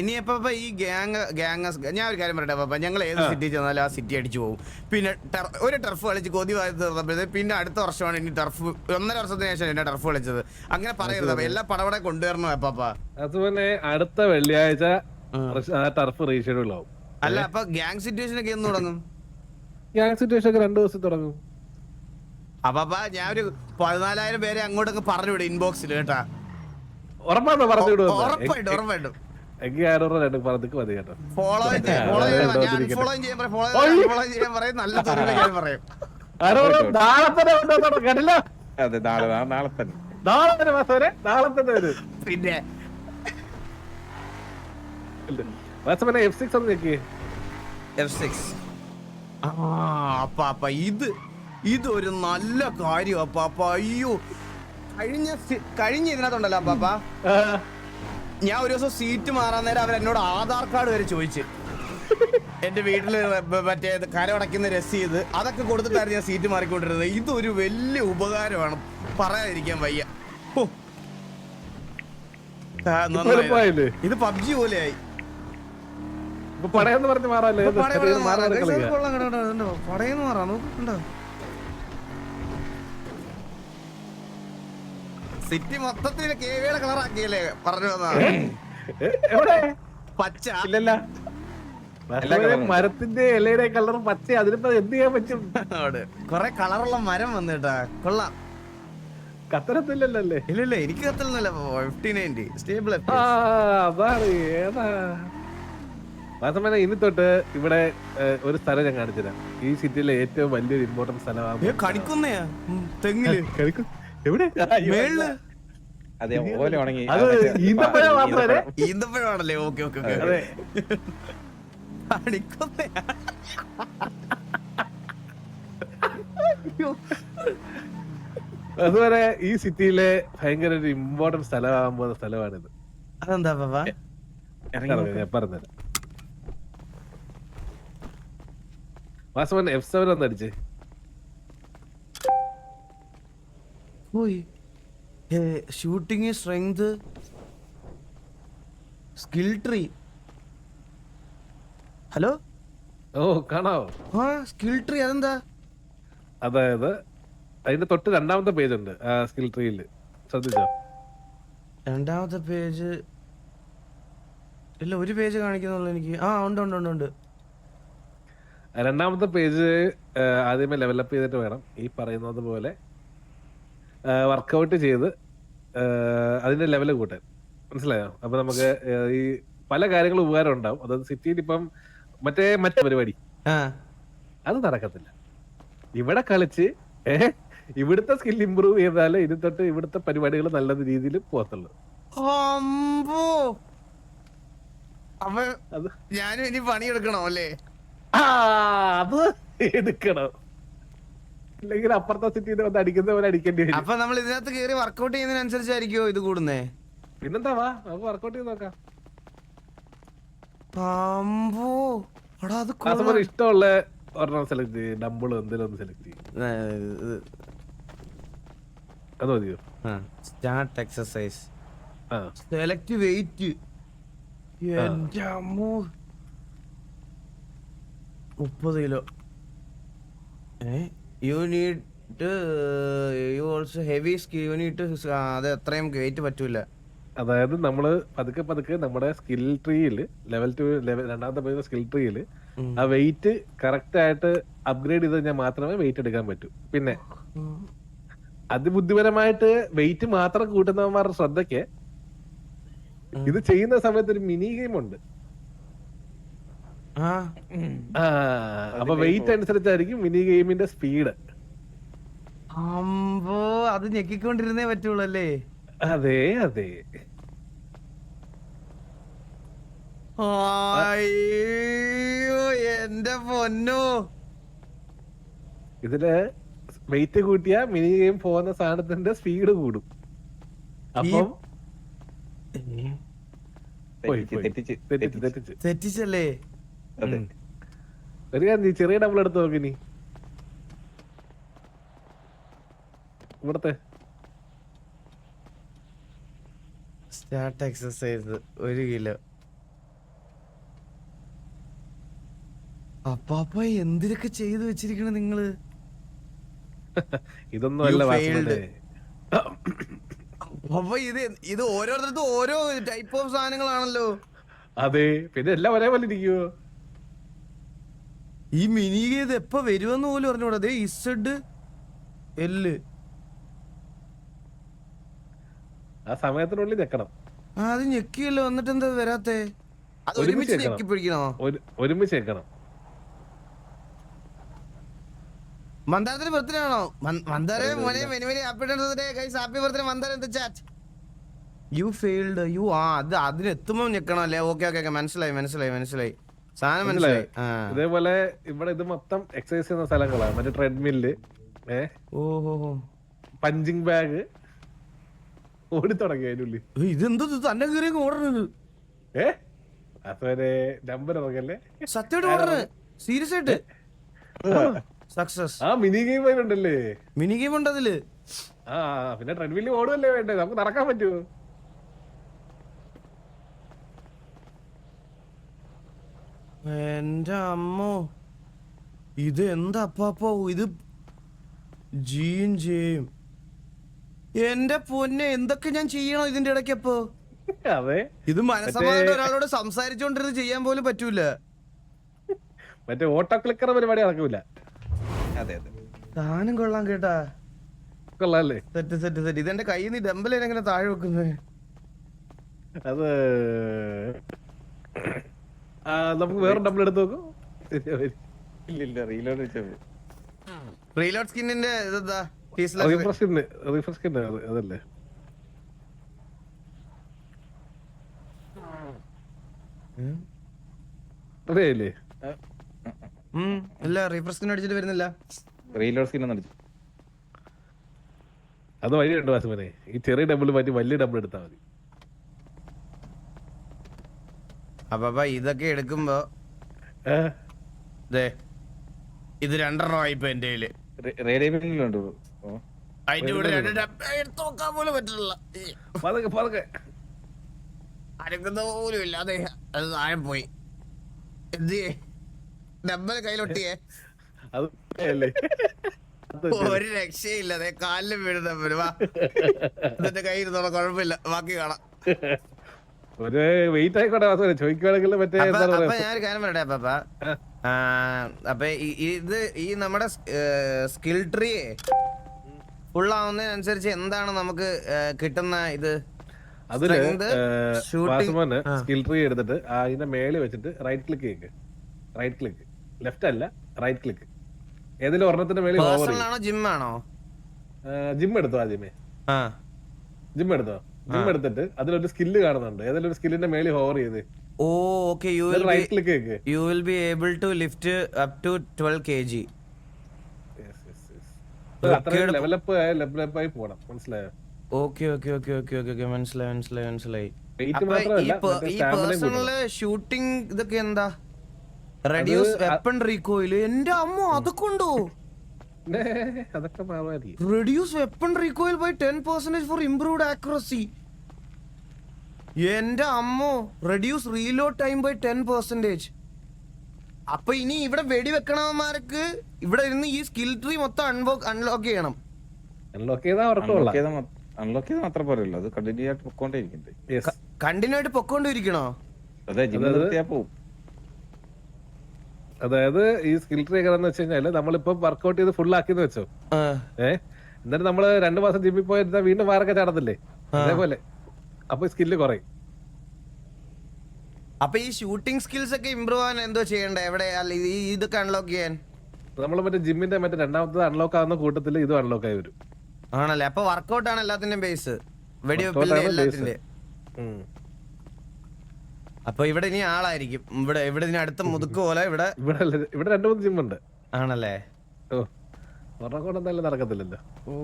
ഇനി ഇപ്പൊ ഈ ഗ്യാങ് ഗ്യാങ് ഞാൻ ഒരു കാര്യം പറയട്ടെ പപ്പ ഞങ്ങൾ ഏത് സിറ്റി ചെന്നാലും ആ സിറ്റി അടിച്ചു പോകും. പിന്നെ ഒരു ടർഫ് കളിച്ച് കൊതി വായി തീർന്നപ്പോഴത്തെ പിന്നെ അടുത്ത വർഷമാണ് ഇനി ടർഫ് ഒന്നര വർഷത്തിന് ശേഷം എന്നെ ടർഫ് കളിച്ചത്. അങ്ങനെ പറയരുത് എല്ലാ പടവടെ കൊണ്ടുവരണം പാപ്പ അതുപോലെ അടുത്ത വെള്ളിയാഴ്ച ടർഫ് റീഷെഡ്യൂൾ ആവും. അല്ല അപ്പൊ ഗ്യാങ് സിറ്റുവേഷൻ ഒക്കെ എന്ന് തുടങ്ങും? ഗ്യാങ് സിറ്റുവേഷൻ ഒക്കെ രണ്ടു ദിവസം തുടങ്ങും. അപ്പാ ഞാൻ ഒരു പതിനാലായിരം പേരെ അങ്ങോട്ടൊക്കെ പറഞ്ഞു വിടും ഇൻബോക്സിൽ കേട്ടാ. ഉറപ്പാണോ പറഞ്ഞു ഉറപ്പായിട്ടും ഉറപ്പായിട്ടും. രണ്ട് മതി കേട്ടോ. ഫോളോ. ചെയ്യാൻ പറയും ഫോളോ ഫോളോ ചെയ്യാൻ പറയും നല്ല തൊഴിൽ ഞാൻ പറയും. ആരോ നാളെ തന്നെ കൊണ്ടുവന്നോ, കേട്ടില്ല? അതെ നാളെ നാ- നാളെ തന്നെ. നാളെ തന്നെ വാസവരെ നാളെ തന്നെ വരും. പിന്നെ. എഫ് സിക്സ് ഒന്ന് ഞെക്കി. എഫ് സിക്സ് ആ ഇത് ഇതൊരു നല്ല കാര്യം അപ്പ അപ്പ അയ്യോ കഴിഞ്ഞ കഴിഞ്ഞ ഇതിനകത്തുണ്ടല്ലോ അപ്പാപ്പ. ഞാൻ ഒരു ദിവസം സീറ്റ് മാറാൻ നേരം അവർ എന്നോട് ആധാർ കാർഡ് വരെ ചോദിച്ചു. എന്റെ വീട്ടിൽ ബ- മറ്റേ കരമടയ്ക്കുന്ന രസീത് അതൊക്കെ കൊടുത്തിട്ടായിരുന്നു ഞാൻ സീറ്റ് മാറിക്കൊണ്ടിരുന്നത്. ഇതൊരു വലിയ ഉപകാരമാണ്. പറയാതിരിക്കാൻ വയ്യ. ഇത് പബ്ജി പോലെയായി. പടയെന്ന് പറഞ്ഞ് മാറാല്ലേ? പടയെന്ന് മാറാ. ചെറിയൊരു സിറ്റി മൊത്തത്തിൽ കേവിയുടെ കളറാക്കിയല്ലേ പറഞ്ഞു വന്നാ എവിടെ? പച്ച. ഇല്ലല്ല. മരത്തിന്റെ ഇലയുടെ കളർ പച്ച. അതിനിപ്പോ എന്ത് ചെയ്യാൻ പറ്റും? അവിടെ. കൊറേ കളറുള്ള മരം വന്നിട്ടാ. കൊള്ളാം. കത്തരത്തില്ലല്ലേ? അല്ലേ ഇല്ല ഇല്ല എനിക്ക് കത്തലൊന്നുമില്ല ഫിഫ്റ്റി നയന്റി സ്റ്റേബിൾ അതാണ്. ഏതാ? ഇനി തൊട്ട് ഇവിടെ ഒരു സ്ഥലം ഞാൻ കാണിച്ചുതരാം. ഈ സിറ്റിയിലെ ഏറ്റവും വലിയൊരു ഇമ്പോർട്ടന്റ് സ്ഥലമാണ് കണിക്കുന്നയാ? തെങ്ങിൽ. കളിക്കും. എവിടെ? മേളിൽ? അതെ ഓല ഉണങ്ങി. അത് ഈന്തപ്പഴ മാത്രമല്ലേ? ഈന്തപ്പഴമാണല്ലേ ഓക്കെ ഓക്കെ ഓക്കെ അതെ. അതുപോലെ ഈ സിറ്റിയിലെ ഭയങ്കര ഒരു ഇമ്പോർട്ടന്റ് സ്ഥലമാകാൻ പോകുന്ന സ്ഥലമാണിത്. അതെന്താ ബാബാ? ഞാൻ പറഞ്ഞുതരാം. വാസവൻ എഫ് സെവൻ ഒന്ന് അടിച്ചേ. പോയി. Shooting strength skill tree hello? ഓ കാണാവോ? ആ സ്കിൽ ട്രീ അതെന്താ? അതായത് അതിന്റെ തൊട്ട് രണ്ടാമത്തെ പേജ് ഉണ്ട് ആ സ്കിൽ ട്രീയിൽ ശ്രദ്ധിച്ചോ? രണ്ടാമത്തെ പേജ് ഇല്ല ഒരു പേജ് കാണിക്കുന്നുള്ളൂ എനിക്ക്. ആ ഉണ്ട് ഉണ്ട് ഉണ്ട് ഉണ്ട്. രണ്ടാമത്തെ പേജ് ആദ്യമേ ലെവലപ്പ് ചെയ്തിട്ട് വേണം ഈ പറയുന്നത് പോലെ വർക്കൗട്ട് ചെയ്ത് അതിന്റെ ലെവൽ കൂട്ടാൻ. മനസ്സിലായോ? അപ്പൊ നമുക്ക് ഈ പല കാര്യങ്ങളും ഉപകാരം ഉണ്ടാവും. അതായത് സിറ്റിയിൽ ഇപ്പം മറ്റേ മറ്റേ പരിപാടി. ആ. അത് നടക്കത്തില്ല. ഇവിടെ കളിച്ച് ഏഹ് ഇവിടുത്തെ സ്കിൽ ഇമ്പ്രൂവ് ചെയ്താലേ ഇനി തൊട്ട് ഇവിടുത്തെ പരിപാടികൾ നല്ല രീതിയിൽ പോകത്തുള്ളൂ. ഞാനും ഇനി പണിയെടുക്കണോ അല്ലേ? ആ അത് എടുക്കണം. ഇല്ലെങ്കിൽ അപ്പുറത്തെ സിറ്റിയിൽ വന്ന് അടിക്കുന്ന പോലെ അടിക്കേണ്ടി വരും. അപ്പൊ നമ്മൾ ഇതിനകത്ത് കയറി വർക്ക്ഔട്ട് ചെയ്യുന്നതിനനുസരിച്ചായിരിക്കോ ഇത് കൂടുന്നേ? പിന്നെന്താ വാ? നമുക്ക് വർക്ക്ഔട്ട് ചെയ്ത് നോക്കാം. അമ്പോ എടാ അത് കൊള്ളാം. ഇഷ്ടമുള്ള ഒരെണ്ണം സെലക്ട് ചെയ്യും. ഡബിൾ എന്തെങ്കിലും ഒന്ന് സെലക്ട് ചെയ്യും. അത് മതിയോ സ്റ്റാർട്ട് എക്സസൈസ് ആ. സെലക്ട് വെയിറ്റ് എന്റെ അമ്മോ. മുപ്പത് കിലോ. ഏ? You need you also heavy skill you need അത് അത്രയും വെയിറ്റ് പറ്റൂല. അതായത് നമ്മൾ പതുക്കെ പതുക്കെ നമ്മുടെ സ്കിൽ ട്രീയിൽ ലെവൽ ടു ലെവൽ രണ്ടാമത്തെ പേര് സ്കിൽ ട്രീയിൽ. ആ വെയിറ്റ് കറക്റ്റ് ആയിട്ട് അപ്ഗ്രേഡ് ചെയ്ത് കഴിഞ്ഞാൽ മാത്രമേ വെയിറ്റ് എടുക്കാൻ പറ്റൂ. പിന്നെ അതിബുദ്ധിപരമായിട്ട് വെയിറ്റ് മാത്രം കൂട്ടുന്നവന്മാരുടെ ശ്രദ്ധയ്ക്ക് ഇത് ചെയ്യുന്ന സമയത്ത് ഒരു മിനി ഗെയിം ഉണ്ട്. അപ്പൊ വെയിറ്റ് അനുസരിച്ചായിരിക്കും മിനി ഗെയിമിന്റെ സ്പീഡ് അമ്പോ അത് ഞെക്കിക്കൊണ്ടിരുന്നേ പറ്റുള്ളൂ അല്ലേ അതെ അതെ. അയ്യോ എന്റെ പൊന്നു. ഇതിൽ വെയിറ്റ് കൂട്ടിയ മിനി ഗെയിം പോകുന്ന സാധനത്തിന്റെ സ്പീഡ് കൂടും. അപ്പം തെറ്റിച്ചല്ലേ? അതെ. ഒരു കാര്യം ചെറിയ ഡബിൾ എടുത്ത് നോക്കിനി ഇവിടത്തെ. സ്റ്റാർട്ട് എക്സസൈസ് ഒരു കിലോ അപ്പാപ്പ എന്തിനൊക്കെ ചെയ്തു വെച്ചിരിക്കണ നിങ്ങൾ? ഇതൊന്നും അല്ല You failed. ഇത് എന്ത്- ഇത് ഓരോരുത്തർക്കും ഓരോ ടൈപ്പ് ഓഫ് സാധനങ്ങളാണല്ലോ. അതെ പിന്നെ എല്ലാം ഒരേപോലെ ഇരിക്കുവോ? ഈ മിനി ഇത് എപ്പോ വരുമെന്ന് പോലും അറിഞ്ഞൂടാ. അതെ ഇസഡ് എൽ ആ സമയത്തിനുള്ളിൽ ഞെക്കണം. ആ അത് ഞെക്കിയല്ലോ വന്നിട്ട് എന്താ വരാത്തെ? അത് ഒരുമിച്ച്. ഞെക്കി പിടിക്കണോ ഒരു ഒരുമിച്ച് ഞെക്കണം. മന്ദാരത്തിന് ബർത്ത്ഡേ ആണോ? മന്ദാര മോനെ many many happy birthday guys happy birthday Mandara എന്ത് ചാറ്റ് യു ഫെയിൽഡ് യു ആ അത് അതിന് എത്തുമ്പോ ഞെക്കണം അല്ലേ ഓക്കെ ഓക്കെ മനസ്സിലായി മനസ്സിലായി മനസ്സിലായി. സാധനം മനസ്സിലായി. ഇതേപോലെ ഇവിടെ ഇത് മൊത്തം എക്സസൈസ് ചെയ്യുന്ന സ്ഥലങ്ങളാണ്. മറ്റേ ട്രെഡ്മില്ല് ഓഹോ പഞ്ചിങ് ബാഗ് ഓടി തുടങ്ങി അതിനുള്ളിൽ ഇതെന്തോ ഇത്? തന്നെ കയറി ഓടുന്നത് ഏ? അതുവരെ നമ്പർ ഇറങ്ങല്ലേ? സത്യമായിട്ട് സീരിയസ് ആയിട്ട്. സക്സസ് ആ. മിനി ഗെയിം ഉണ്ടല്ലേ മിനി ഗെയിം ഉണ്ട് അതിൽ ആ ആ, പിന്നെ ട്രെഡ്മില്ല് ഓടുമല്ലേ വേണ്ടേ? നമുക്ക് നടക്കാൻ പറ്റുമോ? എന്റെ അമ്മോ ഇത് എന്താ അപ്പാപ്പോ ഇത് ജീൻ ജീം എന്റെ പൊന്നെ എന്തൊക്കെ ഞാൻ ചെയ്യണോ ഇതിന്റെ ഇടയ്ക്ക് അപ്പോ അതെ. ഇത് മനസ്സമാധാനം ഒരാളോട് സംസാരിച്ചോണ്ടിരുന്ന് ചെയ്യാൻ പോലും പറ്റൂല. മറ്റേ ഓട്ടോ ക്ലിക്കർ പരിപാടി നടക്കൂല. അതെ അതെ. താനും കൊള്ളാം കേട്ടാ. കൊള്ളാല്ലേ? Set set set. ഇതെന്റെ കയ്യിൽ നിന്ന് ഡമ്പൽ എങ്ങനെ താഴെ വെക്കുന്നത് അത് നമുക്ക് വേറെ ഡബിൾ എടുത്ത് നോക്കും. ഇല്ല ഇല്ല റീലോഡ് റീലോഡ് സ്കിന്നിന്റെ ഇതെന്താ? റിഫ്രഷ് സ്കിന്ന് റിഫ്രഷ് സ്കിന്ന് അത് അതല്ലേ? അറിയായില്ലേ ഇല്ല റീഫ്രഷ് സ്കിൻ അടിച്ചിട്ട് വരുന്നില്ല. റീലോഡ് സ്കിൻ അടിച്ചു. അത് വഴിയുണ്ട് വാസുമനെ ഈ ചെറിയ ഡബിൾ മാറ്റി വലിയ ഡബിൾ എടുത്താൽ മതി. അപ്പൊ ഇതൊക്കെ എടുക്കുമ്പോ ഇത് രണ്ടെണ്ണമായി ആയിപ്പോ എന്റെ കയ്യിൽ. അതിന്റെ കൂടെ രണ്ട് ഡബ്ബ എടുത്ത് നോക്കാൻ പോലും പറ്റില്ല പതുക്കെ പതുക്കെ. അനക്കുന്ന പോലും ഇല്ല. അതെ അത് താഴെ പോയി. എന്ത്? കയ്യിലൊട്ടിയേ? ഒരു രക്ഷയില്ല. അതെ കാലിലും വീഴുന്ന കയ്യിൽ ഇരുന്നോളാം. കുഴപ്പമില്ല. ബാക്കി കാണാം. ഒരു വെയിറ്റ് ആയിക്കോട്ടെ വാസുമനെ ചോദിക്കുവാണെങ്കിൽ മറ്റേ എന്താണ് അപ്പൊ പറയാ? ഞാൻ കാര്യം പറയട്ടെ അപ്പ അപ്പൊ. ഈ- ഇത് ഈ നമ്മുടെ സ്കിൽ ട്രീ ഫുൾ ആവുന്നതിനനുസരിച്ച് എന്താണ് നമുക്ക് ഏ, കിട്ടുന്ന ഇത്? അതിൽ Strength, shooting. വാസുമോന് ആ. സ്കിൽ ട്രീ എടുത്തിട്ട് അതിന്റെ മേളിൽ വെച്ചിട്ട് റൈറ്റ് ക്ലിക്ക് ചെയ്യുക റൈറ്റ് ക്ലിക്ക് ലെഫ്റ്റ് അല്ല റൈറ്റ് ക്ലിക്ക് ഏതെങ്കിലും ഒരെണ്ണത്തിന്റെ മേളിൽ ഓവർ പേഴ്സണൽ ആണോ ജിം ആണോ? ജിം എടുത്തോ ആദ്യമേ? ആ. ജിം എടുത്തോ? ജിം എടുത്തിട്ട് അതിലൊരു സ്കില്ല് കാണുന്നുണ്ട്. ഏതെങ്കിലും ഒരു സ്കില്ലിന്റെ മേളിൽ ഹോവർ ചെയ്ത്. ഓ okay you will right click ചെയ്ക്ക് you will be able to lift up to twelve K G അത്രയും ലെവലപ്പ് ലെവലപ്പ് ആയി പോണം. മനസ്സിലായോ? Okay okay okay okay okay okay മനസ്സിലായി മനസ്സിലായി മനസ്സിലായി. ഈ പേഴ്സണൽ ഷൂട്ടിംഗ് ഇതൊക്കെ എന്താ? റെഡ്യൂസ് വെപ്പൺ റീകോയിൽ എന്റെ അമ്മ അതൊക്കെ ഉണ്ടോ? അതൊക്കെ reduce weapon recoil by ten percentage for improved accuracy എന്റെ അമ്മോ reduce reload time by ten percentage അപ്പൊ ഇനി ഇവിടെ വെടിവെക്കണവന്മാർക്ക് ഇവിടെ ഇരുന്ന് ഈ സ്കിൽ ട്രീ മൊത്തം അൺലോക്ക് അൺലോക്ക് ചെയ്യണം. അൺലോക്ക് ചെയ്താൽ അൺലോക്ക് ചെയ്താൽ മാത്രം പോരല്ലോ. അത് കണ്ടിന്യൂ ആയിട്ട് പൊക്കോണ്ടേ. കണ്ടിന്യൂ ആയിട്ട് പൊക്കോണ്ടിരിക്കണോ? അതെ ജിമ്മ് നിർത്തിയാ പോവും. അതായത് ഈ സ്കിൽ ട്രീ എന്ന് വെച്ച് കഴിഞ്ഞാൽ നമ്മളിപ്പോ വർക്ക്ഔട്ട് ചെയ്ത് ഫുൾ ആക്കിന്ന് വെച്ചോ. ഏഹ് എന്നിട്ട് നമ്മൾ രണ്ടു മാസം ജിമ്മിൽ പോയിരുന്ന വീണ്ടും വാറൊക്കെ ചാടത്തില്ലേ? അതേപോലെ. അപ്പൊ സ്കില്ല് കുറയും. അപ്പൊ ഈ ഷൂട്ടിംഗ് സ്കിൽസ് ഒക്കെ ഇമ്പ്രൂവ് ആവാൻ എന്തോ ചെയ്യണ്ടേ? എവിടെ? അല്ല ഇതൊക്കെ അൺലോക്ക് ചെയ്യാൻ. നമ്മൾ മറ്റേ ജിമ്മിന്റെ മറ്റേ രണ്ടാമത്തത് അൺലോക്ക് ആവുന്ന കൂട്ടത്തിൽ ഇത് അൺലോക്ക് ആയി വരും. ആണല്ലേ? അപ്പൊ വർക്കൗട്ട് ആണ് എല്ലാത്തിന്റെയും ബേസ് വെടിവെപ്പിന്റെ. എല്ലാത്തിന്റെ. അപ്പൊ ഇവിടെ ഇനി ആളായിരിക്കും. ഇവിടെ ഇവിടെ ഇനി അടുത്ത മുതുക്ക് പോലെ ഇവിടെ ഇവിടെ അല്ല, ഇവിടെ രണ്ടു മൂന്ന് ഉണ്ട്. ആണല്ലേ? ഓ ഒരെണ്ണം നടക്കത്തില്ലല്ലോ. ഓ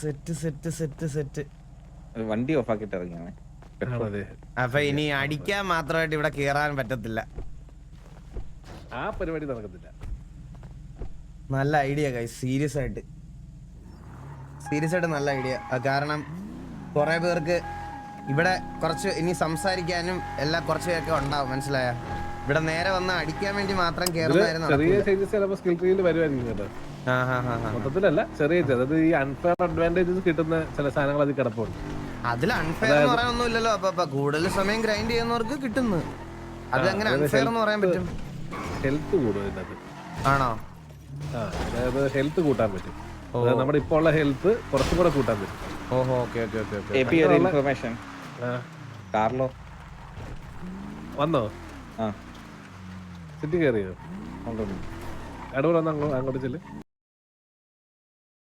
സെറ്റ് സെറ്റ് സെറ്റ് സെറ്റ് വണ്ടി ഓഫ് ആക്കിട്ട് ഇറങ്ങിയാണ്. അപ്പൊ ഇനി അടിക്കാൻ മാത്രമായിട്ട് ഇവിടെ കേറാൻ പറ്റത്തില്ല. ആ പരിപാടി നടക്കത്തില്ല. നല്ല ഐഡിയ കൈ സീരിയസ് ആയിട്ട്. സീരിയസ് ആയിട്ട് നല്ല ഐഡിയ കാരണം കുറെ പേർക്ക് ഇവിടെ കുറച്ച് ഇനി സംസാരിക്കാനും എല്ലാം കുറച്ച് പേരൊക്കെ ഉണ്ടാവും മനസ്സിലായ? ഇവിടെ നേരെ വന്ന് അടിക്കാൻ വേണ്ടി മാത്രം കേറുന്നതായിരുന്നു ചെറിയ ചേഞ്ചസ് ചിലപ്പോൾ സ്കിൽ ട്രീയിൽ വരുമായിരിക്കും കേട്ടോ. മൊത്തത്തിലല്ല ചെറിയ അതായത് ഈ അൺഫെയർ അഡ്വാന്റേജസ് കിട്ടുന്ന ചില സാധനങ്ങൾ അതിൽ കിടപ്പുണ്ട്. അതിൽ അൺഫെയർ എന്ന് പറയാനൊന്നും ഇല്ലല്ലോ. അപ്പൊ കൂടുതൽ സമയം ഗ്രൈൻഡ് ചെയ്യുന്നവർക്ക് കിട്ടുന്നു. അത് അങ്ങനെ അൺഫെയർ എന്ന് പറയാൻ പറ്റും. ഹെൽത്ത് കൂടും ഇതിനകത്ത് ആണോ അതായത് ഹെൽത്ത് കൂട്ടാൻ പറ്റും. നമ്മുടെ ഇപ്പോൾ ഉള്ള ഹെൽത്ത് കുറച്ചും കൂടെ കൂട്ടാൻ പറ്റും. ഓഹോ ഓക്കെ ഓക്കെ ഓക്കെ ഇൻഫർമേഷൻ ആ, കാർലോ വന്നോ? ആ. സിറ്റി കയറിയോ? വന്ന് അങ്ങോട്ട് ചെല്ല്?